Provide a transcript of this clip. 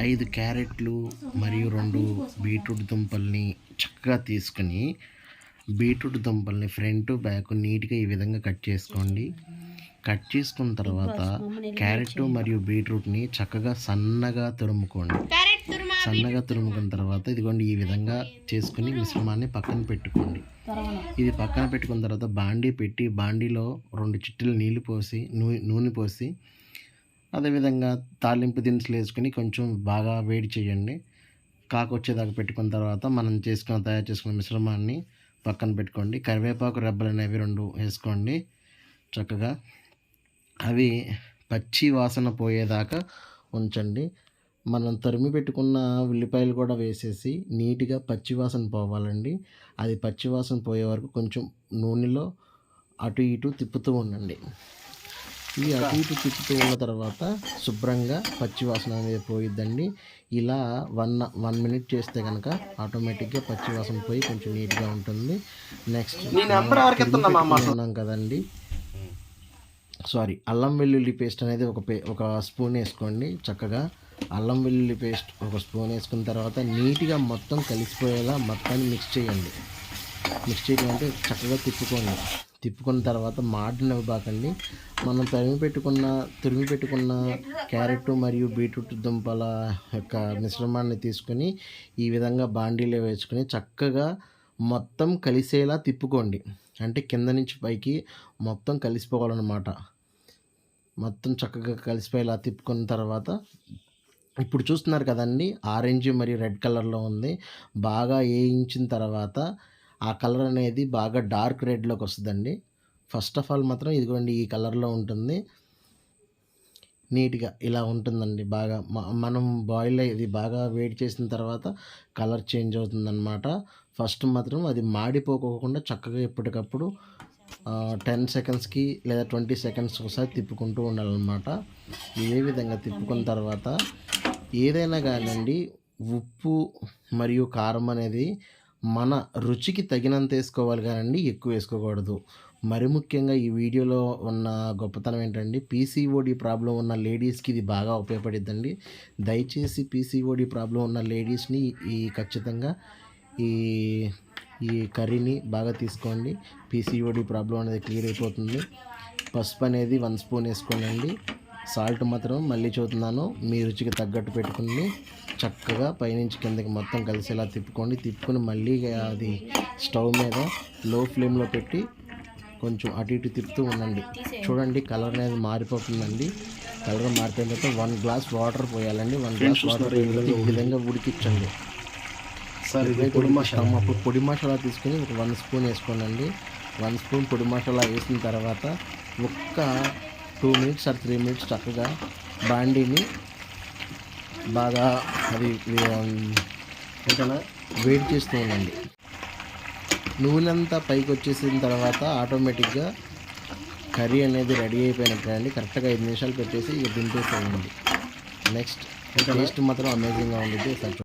ఐదు క్యారెట్లు మరియు రెండు బీట్రూట్ దుంపల్ని చక్కగా తీసుకుని బీట్రూట్ దుంపల్ని ఫ్రంట్ బ్యాక్ నీట్గా ఈ విధంగా కట్ చేసుకోండి. కట్ చేసుకున్న తర్వాత క్యారెట్ మరియు బీట్రూట్ని చక్కగా సన్నగా తురుముకోండి. సన్నగా తురుముకున్న తర్వాత ఇదిగోండి ఈ విధంగా చేసుకుని మిశ్రమాన్ని పక్కన పెట్టుకోండి. ఇది పక్కన పెట్టుకున్న తర్వాత బాండీ పెట్టి బాండీలో రెండు చిట్టులు నీళ్ళు పోసి నూ- నూనె పోసి అదేవిధంగా తాలింపు దినుసులు వేసుకుని కొంచెం బాగా వేడి చేయండి. కాకు వచ్చేదాకా పెట్టుకున్న తర్వాత మనం చేసుకున్న తయారు చేసుకున్న మిశ్రమాన్ని పక్కన పెట్టుకోండి. కరివేపాకు రెబ్బలు అనేవి రెండు వేసుకోండి చక్కగా. అవి పచ్చి వాసన పోయేదాకా ఉంచండి. మనం తరిమి పెట్టుకున్న ఉల్లిపాయలు కూడా వేసేసి నీట్గా పచ్చి వాసన పోవాలండి. అది పచ్చి వాసన పోయే వరకు కొంచెం నూనెలో అటు ఇటు తిప్పుతూ ఉండండి. ఈ అటు ఇటు తిప్పుతూ ఉన్న తర్వాత శుభ్రంగా పచ్చి వాసన అనేది పోయిద్దండి. ఇలా వన్ వన్ మినిట్ చేస్తే కనుక ఆటోమేటిక్గా పచ్చి వాసన పోయి కొంచెం నీట్గా ఉంటుంది. నెక్స్ట్ ఉన్నాం కదండి. సారీ అల్లం వెల్లుల్లి పేస్ట్ అనేది ఒక పే ఒక స్పూన్ వేసుకోండి చక్కగా. అల్లం వెల్లుల్లి పేస్ట్ ఒక స్పూన్ వేసుకున్న తర్వాత నీట్గా మొత్తం కలిసిపోయేలా మొత్తాన్ని మిక్స్ చేయండి. మిక్స్ చేయడం అంటే చక్కగా తిప్పుకోండి. తిప్పుకున్న తర్వాత మాడిన ఇవ్వబాకండి. మనం తరిమి పెట్టుకున్న తురిమి పెట్టుకున్న క్యారెట్ మరియు బీట్రూట్ దుంపల యొక్క మిశ్రమాన్ని తీసుకొని ఈ విధంగా బాండీలో వేసుకొని చక్కగా మొత్తం కలిసేలా తిప్పుకోండి. అంటే కింద నుంచి పైకి మొత్తం కలిసిపోవాలన్నమాట. మొత్తం చక్కగా కలిసిపోయేలా తిప్పుకున్న తర్వాత ఇప్పుడు చూస్తున్నారు కదండి ఆరెంజ్ మరియు రెడ్ కలర్లో ఉంది. బాగా వేయించిన తర్వాత ఆ కలర్ అనేది బాగా డార్క్ రెడ్లోకి వస్తుందండి. ఫస్ట్ ఆఫ్ ఆల్ మాత్రం ఇదిగోండి ఈ కలర్లో ఉంటుంది. నీట్గా ఇలా ఉంటుందండి బాగా. మనం బాయిల్ ఇది బాగా వేడి చేసిన తర్వాత కలర్ చేంజ్ అవుతుందన్నమాట. ఫస్ట్ మాత్రం అది మాడిపోకోకుండా చక్కగా ఎప్పటికప్పుడు టెన్ సెకండ్స్కి లేదా ట్వంటీ సెకండ్స్ ఒకసారి తిప్పుకుంటూ ఉండాలన్నమాట. ఇదే విధంగా తిప్పుకున్న తర్వాత ఏదైనా కానివ్వండి ఉప్పు మరియు కారం అనేది మన రుచికి తగినంత వేసుకోవాలి కానండి ఎక్కువ వేసుకోకూడదు. మరి ముఖ్యంగా ఈ వీడియోలో ఉన్న గొప్పతనం ఏంటండి పీసీఓడి ప్రాబ్లం ఉన్న లేడీస్కి ఇది బాగా ఉపయోగపడిద్దండి. దయచేసి పీసీఓడి ప్రాబ్లం ఉన్న లేడీస్ని ఈ ఖచ్చితంగా ఈ ఈ కర్రీని బాగా తీసుకోండి. పీసీఓడి ప్రాబ్లం అనేది క్లియర్ అయిపోతుంది. పసుపు అనేది వన్ స్పూన్ వేసుకోనండి. సాల్ట్ మాత్రం మళ్ళీ చూస్తున్నాను మీ రుచికి తగ్గట్టు పెట్టుకుని చక్కగా పైనుంచి కిందకి మొత్తం కలిసేలా తిప్పుకోండి. తిప్పుకొని మళ్ళీ అది స్టవ్ మీద లో ఫ్లేమ్లో పెట్టి కొంచెం అటు ఇటు తిప్పుతూ ఉండండి. చూడండి కలర్ అనేది మారిపోతుందండి. కలర్ మారిపోయిన తర్వాత వన్ గ్లాస్ వాటర్ పోయాలండి. వన్ గ్లాస్ వాటర్ ఈ విధంగా ఉడికించండి. ఇటువైపు అప్పుడు పొడి మసాలా తీసుకొని ఒక వన్ స్పూన్ వేసుకోనండి. వన్ స్పూన్ పొడి మసాలా వేసిన తర్వాత ఒక్క two minutes or three minutes చక్కగా బాండీని బాగా అది ఏంటన్నా వేడి చేస్తూ ఉండండి. నూనె అంతా పైకి వచ్చేసిన తర్వాత ఆటోమేటిక్గా కర్రీ అనేది రెడీ అయిపోయినట్టు అండి కరెక్ట్గా ఐదు నిమిషాలు పెట్టేసి ఇక దింపేసేయండి. నెక్స్ట్ టేస్ట్ మాత్రం అమేజింగ్గా ఉండిద్ది